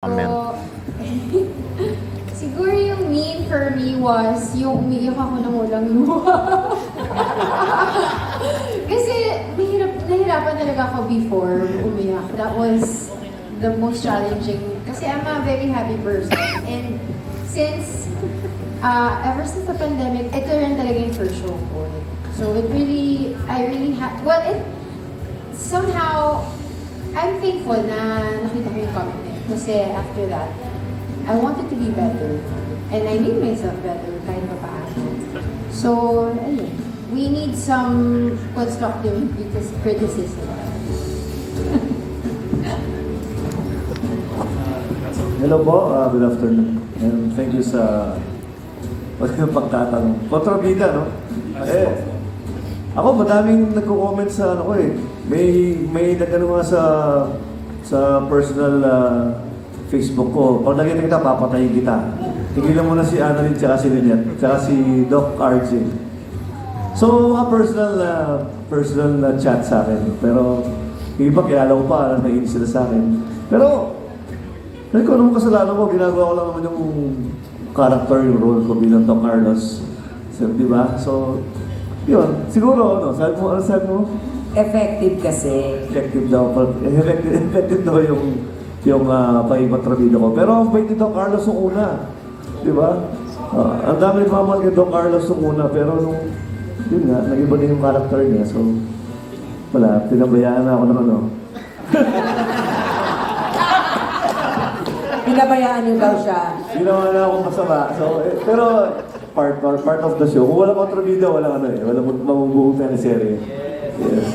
Amen. So, siguro yung mean for me was yung umiiyak ako ng walang luha. Kasi mahirap, nahirapan talaga ako before umiyak. That was the most challenging. Kasi I'm a very happy person. And since, uh, ever since the pandemic, ito rin talaga yung first show ko. So it really, I really had, well, it, somehow, I'm thankful na nakita ko yung comment. Kasi after that, I wanted to be better. And I made myself better kahit pa paano. So, ayun. We need some constructive criticism. Hello po, uh, good afternoon. And thank you sa pagtatanong. Kontrabida, no? Eh, ako madaming nagko-comment sa ano ko eh. May may nagano nga sa sa personal uh, Facebook ko. Pag nakita kita, papatayin kita. Tigilan mo na si Annalyn tsaka si Lynette, tsaka si Doc RJ. So, mga personal na personal na chat sa akin. Pero, yung iba kilala ko pa, na naiinis sila sa akin. Pero, sabi ko, anong kasalanan ko? Ginagawa ko lang naman yung character, yung role ko bilang Doc Carlos. So, di ba? So, yun. Siguro, ano, sabi mo, ano sabi mo? Effective kasi. Effective daw. Effective, effective daw yung yung uh, pahipatrabido ko. Pero ang bait ni Doc Carlos nung una. Di ba? Ah, ang dami nagmamahal kay Doc Carlos nung una. Pero nung, yun nga, nag-iba din yung character niya. So, wala, pinabayaan na ako ng ano. Pinabayaan niyo daw siya. Ginawa na akong masama. So, eh, pero part, part, part of the show. Kung walang kontrabida, walang ano eh. Walang mabubuong teleserye. Yes?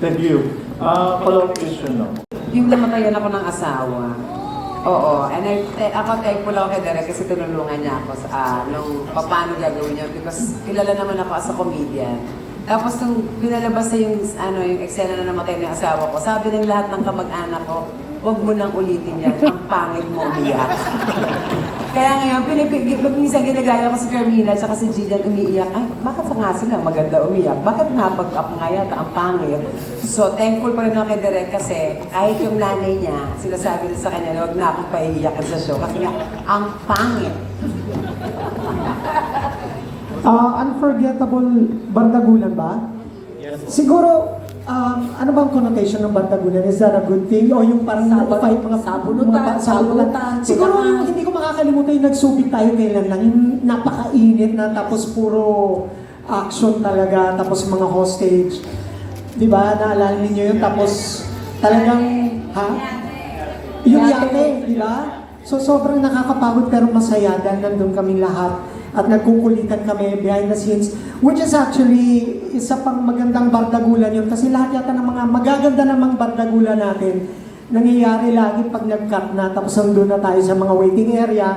Thank you. Ah, follow-up question lang. Yung namatayan ako ng asawa. Oo, and I, eh, ako thankful ako kay Derek kasi tinulungan niya ako sa ah, nung paano gagawin niya because kilala naman ako as a comedian. Tapos nung pinalabas na yung, ano, yung eksena na namatay ng asawa ko, sabi ng lahat ng kamag-anak ko, huwag mo nang ulitin yan, ang pangit mo umiyak. Kaya ngayon, pinipig, minsan ginagaya ko si Carmina at si Jillian umiiyak. Ay, bakit nga sila maganda umiyak? Bakit nga pag ako nga yata ang pangit? So, thankful pa rin ako kay Derek kasi kahit yung nanay niya, sinasabi din sa kanya, huwag na akong paiiyakan sa show kasi nga, ang pangit. Ah, unforgettable bandagulan ba? Siguro, um, ano bang connotation ng bandagulan? Is that a good thing? O yung parang Sabon- mga sabunutan, mga sabunutan. sabunutan, Siguro yung hindi ko makakalimutan yung nagsubik tayo kailan lang. Yung napakainit na tapos puro action talaga. Tapos mga hostage. Di ba? Naalala ninyo yun? Tapos talagang, ha? Yung yate, di ba? So sobrang nakakapagod pero masaya dahil nandun kami lahat at nagkukulitan kami behind the scenes which is actually isa pang magandang bardagulan yun kasi lahat yata ng mga magaganda namang bardagulan natin nangyayari lagi pag nag-cut na tapos nandun na tayo sa mga waiting area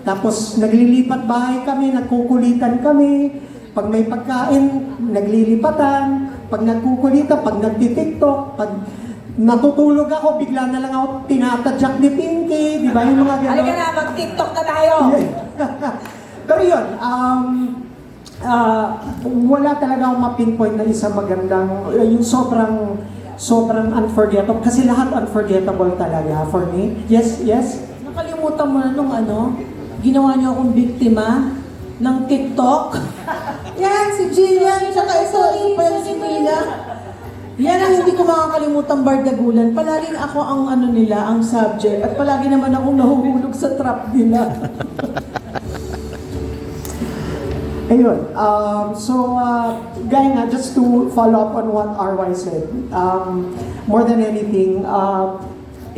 tapos naglilipat bahay kami, nagkukulitan kami pag may pagkain, naglilipatan pag nagkukulitan, pag nagtitiktok pag natutulog ako, bigla na lang ako tinatadyak ni Pinky, di ba? Yung mga gano'n. Halika na, mag-tiktok na tayo! Pero yun, um, ah, wala talaga akong ma-pinpoint na isang magandang, uh, yung sobrang, sobrang unforgettable. Kasi lahat unforgettable talaga for me. Yes, yes? Nakalimutan mo na nung ano, ginawa niyo akong biktima ng TikTok. Yan, si Jillian, tsaka ito pa yan si Mila. Yan ang hindi ko makakalimutan bardagulan. Palaging ako ang ano nila, ang subject. At palagi naman akong nahuhulog sa trap nila. Ayun. Um, so, uh, gaya nga, just to follow up on what RY said, um, more than anything, uh,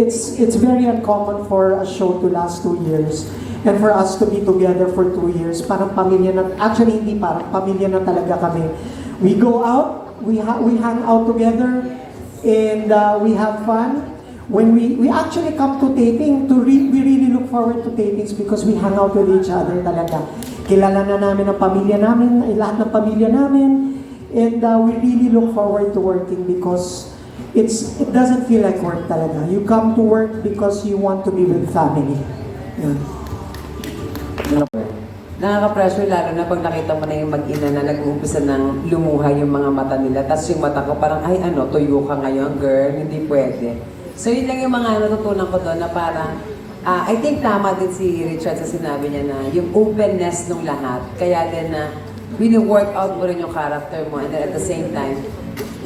it's it's very uncommon for a show to last two years and for us to be together for two years. Parang pamilya na, actually hindi parang pamilya na talaga kami. We go out, we, ha- we hang out together, and uh, we have fun. When we, we actually come to taping, to re- we really look forward to tapings because we hang out with each other talaga. Kilala na namin ang pamilya namin, lahat ng pamilya namin, and uh, we really look forward to working because it's it doesn't feel like work talaga. You come to work because you want to be with family. Yun. Nakaka-pressure lalo na pag nakita mo na yung mag-ina na nag-uumpisa ng lumuha yung mga mata nila. Tapos yung mata ko parang, ay ano, tuyo ka ngayon, girl, hindi pwede. So yun lang yung mga natutunan ko doon na parang Ah, I think tama din si Richard sa sinabi niya na yung openness ng lahat. Kaya din na wini-work out mo rin yung character mo and then at the same time,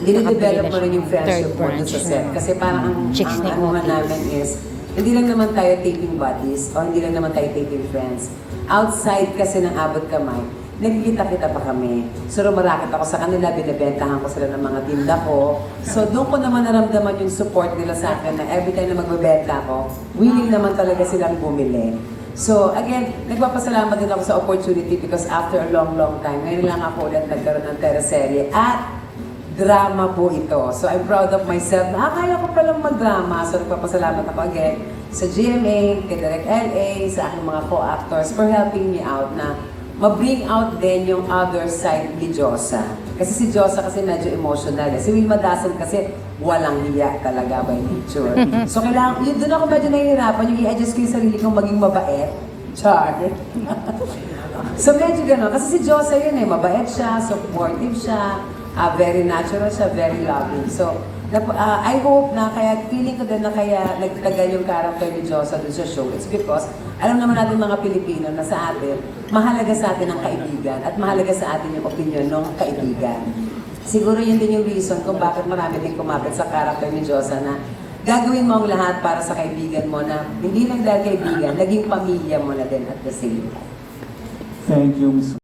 dinidevelop mo rin yung friendship mo dun sa set. Kasi parang ang, Chicks ang ano namin is, hindi lang naman tayo taping buddies o hindi lang naman tayo taping friends. Outside kasi ng abot kamay, nagkikita-kita pa kami. So, rumarakit ako sa kanila, binibentahan ko sila ng mga tinda ko. So, doon ko naman naramdaman yung support nila sa akin na every time na magbebenta ako, willing naman talaga silang bumili. So, again, nagpapasalamat din ako sa opportunity because after a long, long time, ngayon lang ako ulit nagkaroon ng teleserye at drama po ito. So, I'm proud of myself na, ah, kaya ko palang mag-drama. So, nagpapasalamat ako again sa GMA, kay Direk LA, sa aking mga co-actors for helping me out na ma-bring out din yung other side ni Josa. Kasi si Josa kasi medyo emotional. Eh. Si Wilma Dasan kasi walang hiya talaga by nature. so, kailangan, yun doon ako medyo nahihirapan yung i-adjust ko yung sarili kong maging mabait. Char. So medyo gano'n. Kasi si Josa yun eh, mabait siya, supportive siya, ah, very natural siya, very loving. So, ah, I hope na kaya, feeling ko din na kaya nagtagal yung character ni Josa dun sa show. It's because, alam naman natin mga Pilipino na sa atin, mahalaga sa atin ang kaibigan at mahalaga sa atin yung opinion ng kaibigan. Siguro yun din yung reason kung bakit marami din kumapit sa character ni Josa na gagawin mo ang lahat para sa kaibigan mo na hindi lang dahil kaibigan, naging pamilya mo na din at the same time. Thank you, Ms.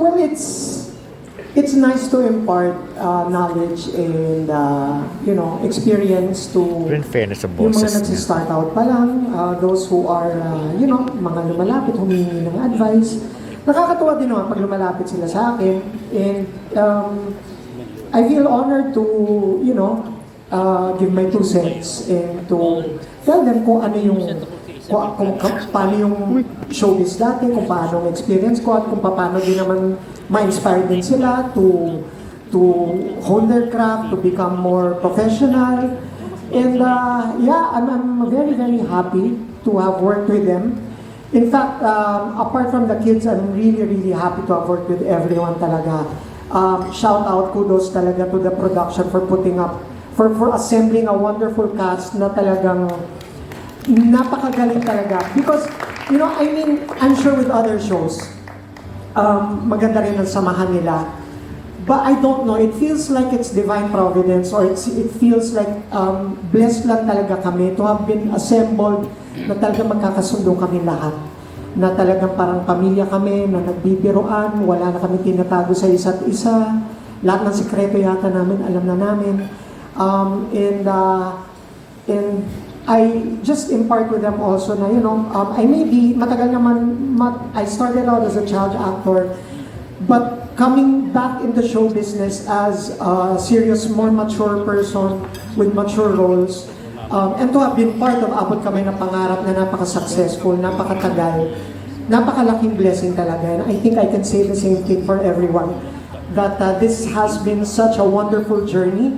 Well, it's it's nice to impart uh, knowledge and uh, you know experience to Pero in fairness sa yung mga niya. nagsistart out pa lang, uh, those who are, uh, you know, mga lumalapit, humingi ng advice. Nakakatuwa din naman pag lumalapit sila sa akin. And um, I feel honored to, you know, uh, give my two cents and to tell them kung ano yung kung, kung, kung paano yung showbiz dati, kung paano ang experience ko at kung paano din naman ma-inspire din sila to to hone their craft, to become more professional. And uh, yeah, I'm, I'm very, very happy to have worked with them. In fact, um, apart from the kids, I'm really, really happy to have worked with everyone talaga. Um, shout out, kudos talaga to the production for putting up, for, for assembling a wonderful cast na talagang napakagaling talaga. Because, you know, I mean, I'm sure with other shows, um, maganda rin ang samahan nila. But I don't know, it feels like it's divine providence or it's, it feels like um, blessed lang talaga kami to have been assembled na talaga magkakasundo kami lahat. Na talagang parang pamilya kami, na nagbibiroan, wala na kami tinatago sa isa't isa. Lahat ng sikreto yata namin, alam na namin. Um, and, uh, and I just impart with them also na, you know, um, I may be, matagal naman, mat, I started out as a child actor, but coming back in the show business as a serious, more mature person with mature roles, um, and to have been part of Abot Kamay na Pangarap na napaka-successful, napakatagal, napakalaking blessing talaga. And I think I can say the same thing for everyone, that uh, this has been such a wonderful journey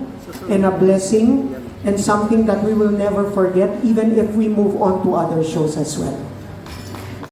and a blessing and something that we will never forget even if we move on to other shows as well.